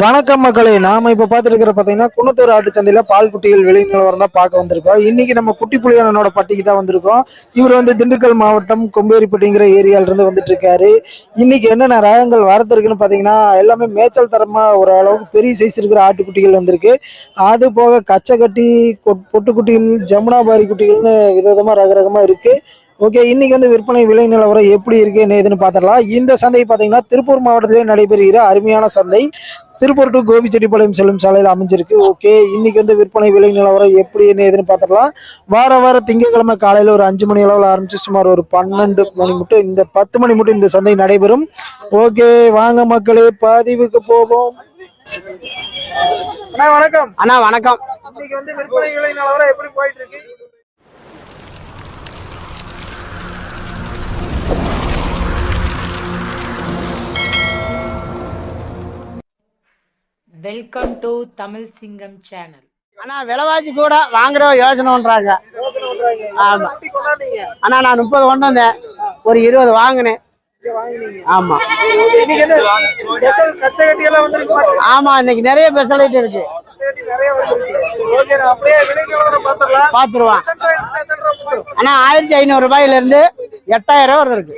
வணக்கம் மக்களே நாம இப்ப பாத்துருக்கிற பாத்தீங்கன்னா குன்னத்தூர் ஆட்டு சந்தையில பால் குட்டிகள் வெளி நிலவரம் தான் பார்க்க வந்திருக்கோம். இன்னைக்கு நம்ம குட்டி புலியானோட பட்டிக்கு தான் வந்திருக்கோம். இவர் வந்து திண்டுக்கல் மாவட்டம் கொம்பேரிப்பட்டிங்கிற ஏரியால இருந்து வந்துட்டு இருக்காரு. இன்னைக்கு என்னென்ன ரகங்கள் வரதுருக்குன்னு பாத்தீங்கன்னா எல்லாமே மேய்ச்சல் தரமா ஒரு அளவுக்கு பெரிய சைஸ் இருக்கிற ஆட்டுக்குட்டிகள் வந்திருக்கு. அது போக கச்சை கட்டி கொ- பொட்டுக்குட்டிகள் ஜமுனாபாரி குட்டிகள்னு விதவிதமா ரகரகமா இருக்கு. ஓகே இன்னைக்கு வந்து விற்பனை விலை நிலவரம் எப்படி இருக்கு என்ன ஏதுன்னு பார்த்துடலாம். இந்த சந்தை பார்த்தீங்கன்னா திருப்பூர் மாவட்டத்திலே நடைபெறுகிற அருமையான சந்தை. திருப்பூர் டு கோபிச்செட்டிப்பாளையம் செல்லும் சாலையில் அமைஞ்சிருக்கு. ஓகே இன்னைக்கு வந்து விற்பனை விலை நிலவரம் எப்படி என்ன ஏதுன்னு பார்த்துடலாம். வார வார திங்கட்கிழமை காலையில் ஒரு அஞ்சு மணி அளவில் ஆரம்பிச்சு சுமார் ஒரு பன்னெண்டு மணி மட்டும் இந்த பத்து மணி மட்டும் இந்த சந்தை நடைபெறும். ஓகே வாங்க மக்களே பதிவுக்கு போவோம். அண்ணா வணக்கம். அண்ணா வணக்கம். இன்னைக்கு வந்து விற்பனை விலை நிலவரம் எப்படி போயிட்டு இருக்கு? வெல்கம் டு தமிழ் சிங்கம் சேனல் அண்ணா விலைவாசி கூட வாங்குற யோசனை பண்றாங்க. ஆமா. அண்ணா நான் முப்பது கொண்டு வந்தேன் ஒரு இருபது வாங்கினேன் ஆமா. ஆமா இன்னைக்கு நிறைய ஸ்பெஷாலிட்டி இருக்கு எத்தனை ரூபா ரூபா ஆயிரத்தி ஐநூறு ரூபாயில இருந்து எட்டாயிரம் இருக்கு ரூபா இருக்கு?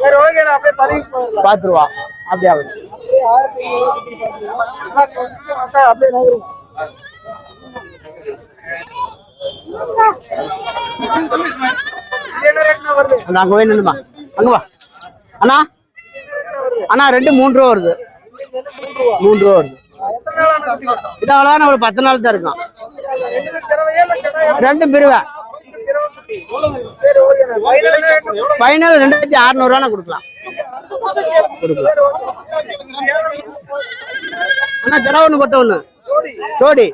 சரி ஓகே நான் அப்படியே ஆகுது அங்க போய் நின்னுமா அங்க வா. அண்ணா. அண்ணா ரெண்டு மூணு ரூபா வருது. மூணு ரூபா வருது? இது அவ்வளோதான் ஒரு பத்து நாள் தான் இருக்கும். ரெண்டு பிறவையா இல்ல கிடாயா? ரெண்டு பிரிவை. ஃபைனல் ரெண்டாயிரத்தி அறுநூறுவா கொடுக்கலாம். அண்ணா கிடா ஒன்று கொட்டை ஒன்று சோடி.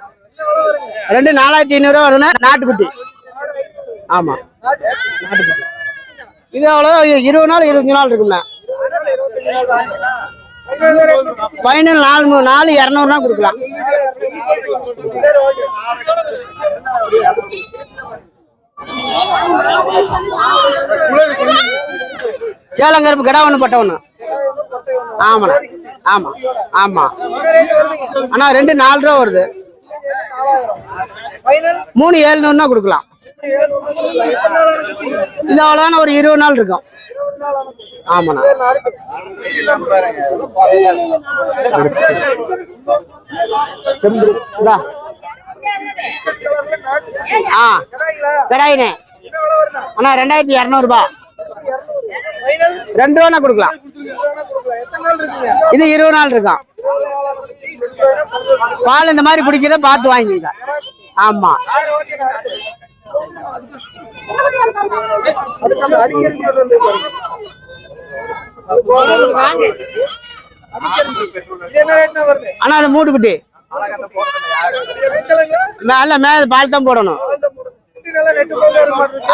ரெண்டு நாலாயிரத்தி ஐநூறுரூவா வருதுன்னா நாட்டுக்குட்டி. ஆமா. நாட்டுக்குட்டி. இது அவ்வளோ இருபது நாள் இருபத்தஞ்சு நாள் இருக்குண்ணா ஃபைனல் நாலு மூ- நாலு இரநூறுனா கொடுக்கலாம். சேலங்கருப்பு கிடா ஒன்று பட்ட ஒன்று ஆமாண்ணா ஆமா. ஆமா. அண்ணா ரெண்டு நாலு ரூபா வருது. மூணு ஏழுநூறுனா கொடுக்கலாம். இது அவ்வளோதான ஒரு இருபது நாள் இருக்கும். ஆமாண்ணா. ஆ. கடாயினே அண்ணா ரெண்டாயிரத்தி இரநூறுபா. ரெண்டு ரூபா கொடுக்கலாம். இது இருபது நாள் இருக்கும். பால் இந்த மாதிரி பிடிக்கிறத பார்த்து வாங்கிங்க ஆமா. அண்ணா அது மூடு குட்டி மேல மேல பால் தான் போடணும்.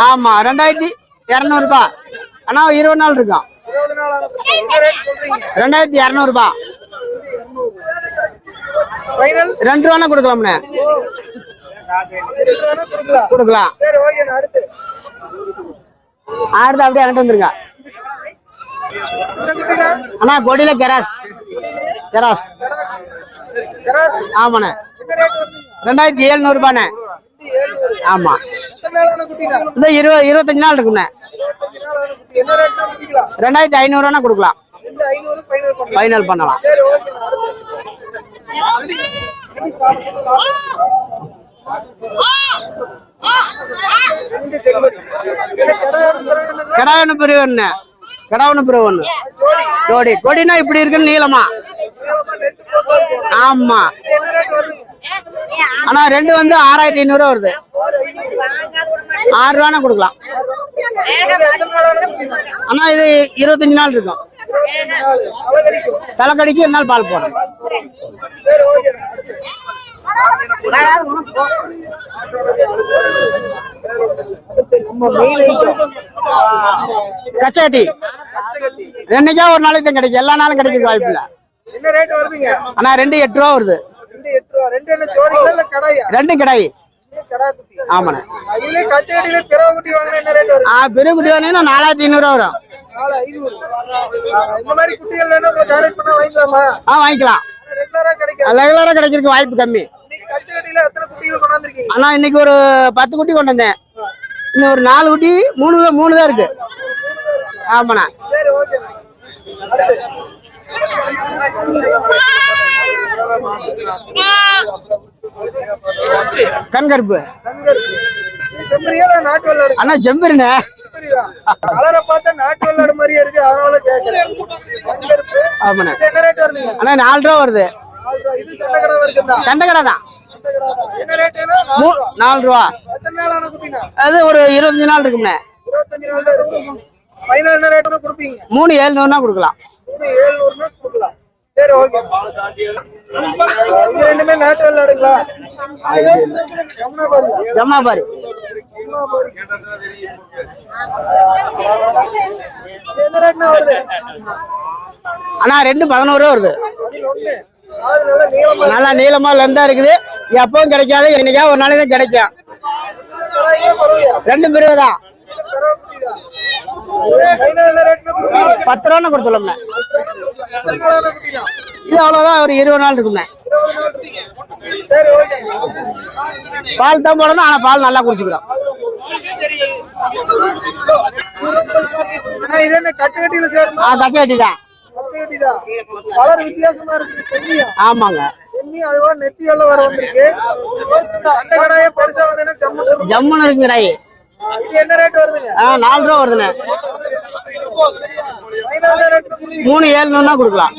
ஆமா ரெண்டாயிரத்தி இரநூறுபா அண்ணா இருபது நாள் இருக்கும் ரெண்டாயிரத்தி இரநூறுபா ரெண்டு ரூபா கொடுக்கலாம்ண்ணே? கொடுக்கலாம். அடுத்து. அப்படியே அங்கிட்டு வந்துருங்க. அண்ணா கொடியில கெராஸ். கெராஸ். ஆமாண்ணே. ரெண்டாயிரத்தி எழுநூறுபாண்ணே ஆமா. இந்த இருபது இருபத்தஞ்சு நாள் இருக்குண்ணே இருபத்தஞ்சு நாளான குட்டி என்ன ரேட் குட்டிக்கலாம் ரெண்டாயிரத்தி ஐநூறுவா கொடுக்கலாம். ஐநூறு ஃபைனல் பண்ணலாம். கடை கிடா ஒன்று பிரிவு கிடா ஒன்று ஜோடி. ஜோடி. கொடினா இப்படி இருக்குன்னு நீளமா? ஆமா. ஆனா ரெண்டு வந்து ஆறாயிரத்தி ஐநூறுவா வருது. ஆறு ரூபானா கொடுக்கலாம். ஆனா இது இருபத்தஞ்சு நாள் இருக்கும். தலைக்கடிக்கு ஒரு நாள் பால் ஐட்டம் கச்சகட்டி. என்னைக்கா ஒரு நாளைக்கு தான் கிடைக்கும். எல்லா நாளும் கிடைக்க வாய்ப்பு இல்லை. என்ன ரேட் வருதுங்க? ஆனா ரெண்டு எட்டு ரூபா வருது. ரெண்டு எட்டு ரூபா. ரெண்டு ரெண்டும் கிடாய்? கடா குட்டி ஆமாண்ணே. இதுலயே கச்சகடியில பிறவ குட்டி வாங்கினா என்ன ரேட் வருது ஆ பெரிய குட்டி வேணும்னா நாலாயிரத்தி ஐநூறுரூவா வரும். ஆ, வாங்கிக்கலாமா. ரெகுலராக கிடைக்கிறதுக்கு வாய்ப்பு கம்மி. ஆனா இன்னைக்கு ஒரு பத்து குட்டி கொண்டு வந்தேன். இன்னும் ஒரு நாலு குட்டி மூணு மூணு தான் இருக்கு. ஆமாண்ணா. சரி ஓகே கண்கருப்பு. அண்ணா செம்பருண்ணே கலரை பார்த்தா நாட்டு வெள்ளாடு மாதிரியே இருக்கு அதனால என்ன ரேட் வருது அண்ணா நாலு ரூபா வருது. சண்டை கடை சண்டை தான் நாலு ரூபா. அது ஒரு இருபத்தஞ்சு நாள் இருக்கும்ண்ணே. மூணு ஏழுநூறுனா கொடுக்கலாம். ஏழுநூறுனா கொடுக்கலாம். சரி ஓகே. இது ரெண்டுமே நாட்டு வெள்ளாடுங்களா ஜமுனா பாருங்க ஜம்மா பாரு. ஜமுனா பாருங்க இது என்ன ரேட்னா வருது? அண்ணா ரெண்டு பதினோரு ரூபா வருது. நல்லா நீளமா லெந்தா இருக்குது. எப்பவும் கிடைக்காது. என்னைக்கா ஒரு நாளைக்கு கிடைக்கும். கடாயிலே பரவாயில்லையா ரெண்டு பிரிவு தான் ஃபைனல் என்ன ரேட்னா கொடுப்பீங்க பத்து ரூபான்னு கொடுத்துள்ளோம்ண்ணே இது அவ்வளோதான் ஒரு இருபது நாள் இருக்கும்ண்ணே இருபது நாள் இருக்கு. சரி ஓகே பால் தான் போடணும் ஆனால் பால் நல்லா குடிச்சுக்கிறோம் கச்சை கட்டி தான். கலர் வித்தியாசமா இருக்கு ஆமாங்க. ஜம்முன்னு இருக்குங்க நாலு ரூபா வருதுண்ணே. மூணு ஏழுநூறுனா கொடுக்கலாம்.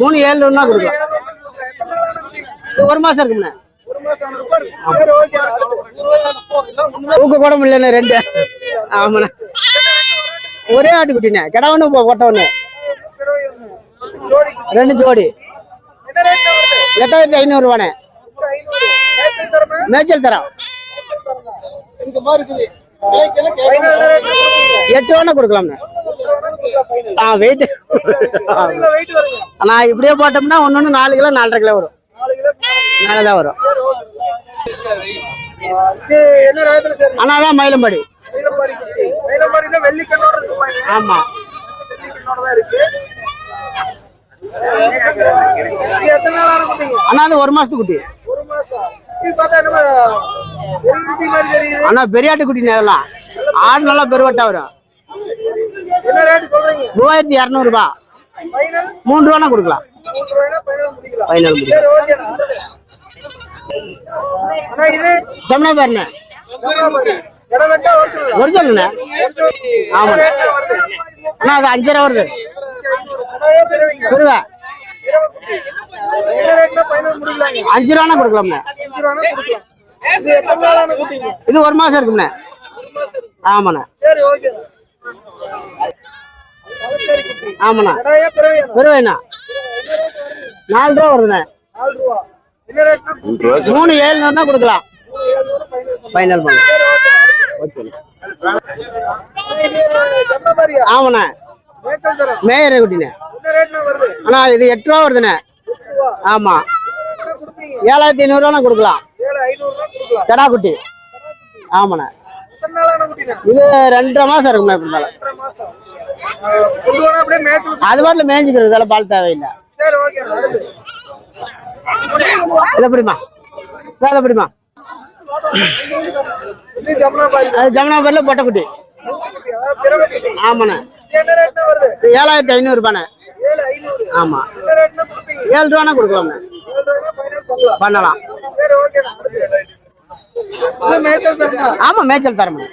மூணு ஏழுநூறுனா கொடுக்கலாம். ஒரு மாசம் இருக்குண்ணே. ஊக்க கூட முடியலண்ணே ரெண்டு. ஆமாண்ணே. ஒரே ஆட்டுக்குட்டிண்ணே கிடா ஒன்று போட்ட ஒன்று ஜோடி. ரெண்டு ஜோடி எட்டாயிரத்தி ஐநூறுரூவாண்ணே ஐநூறு. மேய்ச்சல் தரமா? எட்டு வேணா கொடுக்கலாம்ண்ணே. ஆ வெயிட் அண்ணா இப்படியே போட்டோம்னா ஒன்று ஒன்று நாலு கிலோ நாலரை கிலோ வரும். நாலு கிலோ மேலே தான் வரும். இது தான் மயிலம்பாடி. ஆமா. குட்டி ஆமாம் தான் அது ஒரு மாசத்து குட்டி. ஒரு மாசம் ஆனால் பெரியாட்டு குட்டி அதெல்லாம் ஆடு நல்லா பெருவட்டா வரும். மூவாயிரத்தி இரநூறுபா. மூணு ரூபானா கொடுக்கலாம். மூன்று ஃபைனல் அண்ணா. செம்மனா பாருண்ணே. ஜமுனாபாடி இடம் வெட்டா ஒருத்தர். ஒரு சொல்லுண்ணே ஆமாண்ணே வருது. அண்ணா அது அஞ்சு ரூபா வருது கடாயே அஞ்சு ரூபானா கொடுக்கலாம்ண்ணே. இது ஒரு மாசம் இருக்கும்ண்ணே. ஆமாண்ணே. ஆமாண்ணா. கடாயே நாலு ரூபா வருதுண்ணே. நாலு ரூபா கொடுக்கலாம். ஃபைனல் பண்ண. ஓகே ஆமாண்ணே. மேயர் குட்டிண்ணே அண்ணா இது எட்டு ரூபா வருதுண்ணே. ஆமாம் ஆமா. ஏழாயிரத்தி ஐநூறுரூவா கொடுக்கலாம். கடா குட்டி. ஆமாண்ணே. இது ரெண்டரை மாசம் இருக்குண்ணே இப்படி அது பாட்டில் மேய்ஞ்சிக்கிறது இதெல்லாம் பால் தேவையில்லை. சரி ஓகே அடுத்து இதை இதை அது ஜமுனாபேரில் பொட்டைக்குட்டி. ஆமாண்ணே. ஏழாயிரத்தி ஐநூறுபாண்ணே ஏழு ஆமா. ஏழு ரூபானா கொடுக்கலாம்ண்ணே. பண்ணலாம். பண்ணலாம் மேய்ச்சல் தரமா ஆமா மேய்ச்சல் தரமே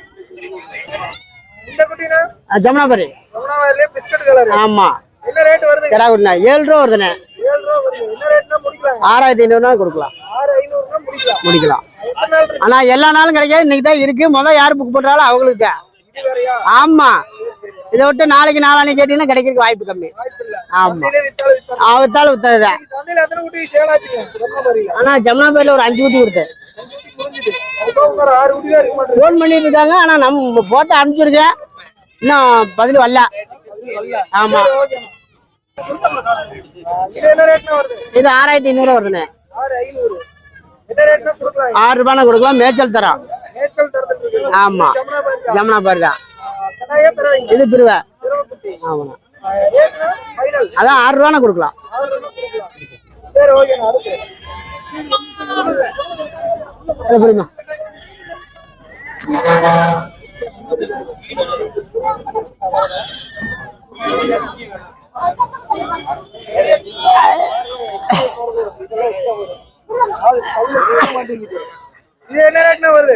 இந்த குட்டினா ஆமா. ஏழு ரூபா வருதுண்ணே. ஆறாயிரத்தி ஐநூறுனா கொடுக்கலாம். முடிக்கலாம். ஆனா எல்லா நாளும் கிடைக்காது. இன்னைக்கு தான் இருக்கு. முதல்ல யார் புக் பண்றாலும் அவங்களுக்கு தான் ஆமா. இதை விட்டு நாளைக்கு நாளானைக்கு கேட்டீங்கன்னா கிடைக்கிறதுக்கு வாய்ப்பு கம்மி. ஆமா. அவத்தால வித்ததுதான் ஆனா ஜமுனாபேரில் ஒரு அஞ்சு குட்டி கொடுத்தேன். ஃபோன் பண்ணிட்டு இருக்காங்க. ஆனா நம்ம போட்டு அனுப்பிச்சிருக்கேன். இன்னும் பதில் வரல. ஆமா. இது ஆறாயிரத்தி ஐநூறுவா வருதுண்ணே. ஆறு ஐநூறு. ரூபாய் கொடுக்கலாம். மேய்ச்சல் தரோம். ஆமா. ஜமுனா பாரு தான். இது பிரிவை. ஆமாண்ணா அதான் ஆறு ரூபாய் கொடுக்கலாம்.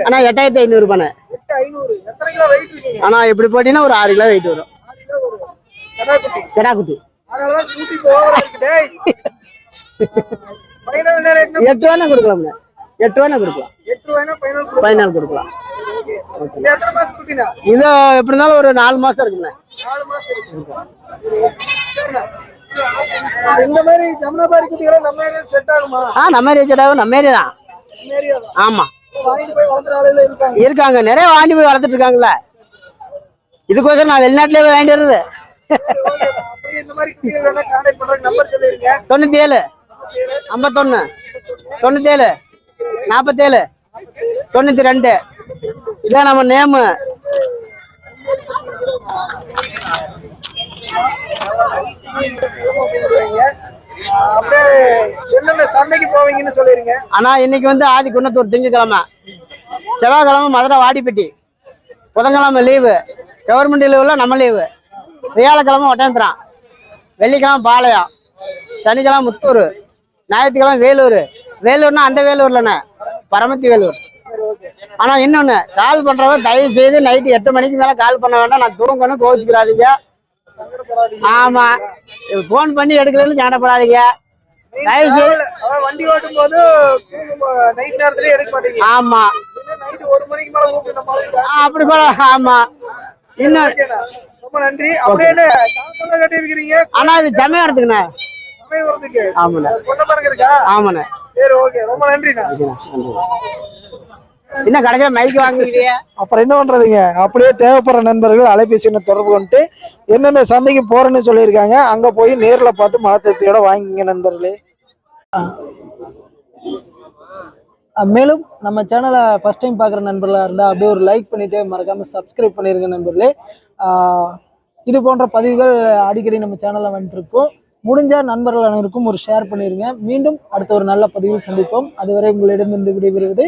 அண்ணா எட்டாயிரத்தி ஐநூறு ரூபாண்ணே. ஆனா இப்படி போட்டீங்கன்னா ஒரு ஆறு கிலோ வெயிட் வரும். ஆறு கிலோ வரும். கடா குட்டி. கிடா குட்டி அதனாலதான் சூட்டி போவரா இருக்கு டேய். ஃபைனல் என்ன ரேட்னா எட்டு ரூபாய் கொடுக்கலாம் எட்டு ஃபைனல் கொடுக்கும் பதினாலு கொடுக்கலாம். இது எப்படி இருந்தாலும் ஒரு நாலு மாசம் இருக்குண்ணே. இந்த மாதிரி ஜமுனாபாரி குட்டிகளை நம்ம ஏரியா செட் ஆகுமா? ஆ நம்ம ஏரியா செடாவும் நம்ம ஏரியா தான். நம்ம ஏரியா தான். ஆமா. இருக்காங்க. நிறைய வாங்கி போய் வளர்த்துட்டு இருக்காங்கல்ல. இதுக்கோசரம் நான் வெளிநாட்டுல போய் வாங்கிட்டு வருது. தொண்ணூத்தி ஏழு ஐம்பத்தொன்னு தொண்ணூத்தி ஏழு நாற்பத்தேழு தொண்ணூத்தி ரெண்டு இதான் நம்ம நேமு அப்படியே என்னென்ன சந்தைக்கு போவீங்கன்னு சொல்லிருங்க. ஆனா இன்னைக்கு வந்து ஆதி குன்னத்தூர் திங்கக்கிழமை. செவ்வாய்க்கிழமை மதுரை வாடிப்பட்டி. புதன்கிழமை லீவு. கவர்மெண்ட் லீவுல நம்ம லீவு. வியாழக்கிழமை ஒட்டேந்திரம் வெள்ளிக்கிழமை பாளையம். சனிக்கிழமை முத்தூர். ஞாயிற்றுக்கிழமை வேலூர். வேலூர்னா அந்த வேலூர்லண்ணே பரமத்தி வேலூர் ஆனா இன்னொன்னு கால் பண்றவங்க தயவு செய்து நைட்டு எட்டு மணிக்கு மேல கால் பண்ண வேண்டாம். நான் தூங்கணும் கோவிச்சுக்கிறாதீங்க. ஆமா. ஃபோன் பண்ணி எடுக்கலன்னு ஞானப்படாதீங்க வண்டி ஓட்டும் போது நைட் நேரத்துல எடுக்க மாட்டீங்க ஆமா. ஒரு மணிக்கு மேல கூப்பிட்டு அப்படி ஆமா. இன்னும். ரொம்ப நன்றி. அப்படியே கட்டி இருக்கிறீங்க ஆனா இது செம்மையா இருக்குண்ணே சமயபுரத்துக்கு ஆமாண்ணே. சரி ஓகே. ரொம்ப நன்றிண்ணா. என்ன கடைசியா மைக் வாங்குறீங்க? அப்புறம் என்ன பண்றதுங்க? அப்படியே தேவைப்படுற நண்பர்கள் அலைபேசி தொடர்பு கொண்டு எந்தெந்த சந்தைக்கு போறேன்னு சொல்லியிருக்காங்க. அங்க போய் நேர்ல பார்த்து மனத்திருப்தியோட வாங்கிங்க நண்பர்களே. மேலும் நம்ம சேனலை ஃபஸ்ட் டைம் பார்க்குற நண்பர்களாக இருந்தால் அப்படியே ஒரு லைக் பண்ணிவிட்டு மறக்காமல் சப்ஸ்கிரைப் பண்ணிடுங்க நண்பர்களே. ஆஹ் இது போன்ற பதிவுகள் அடிக்கடி நம்ம சேனலில் வந்துட்டுருக்கோம் முடிஞ்சால் நண்பர்கள் அனைவருக்கும் ஒரு ஷேர் பண்ணிடுங்க மீண்டும் அடுத்த ஒரு நல்ல பதிவில் சந்திப்போம். அதுவரை உங்களிடமிருந்து விடைபெறுவது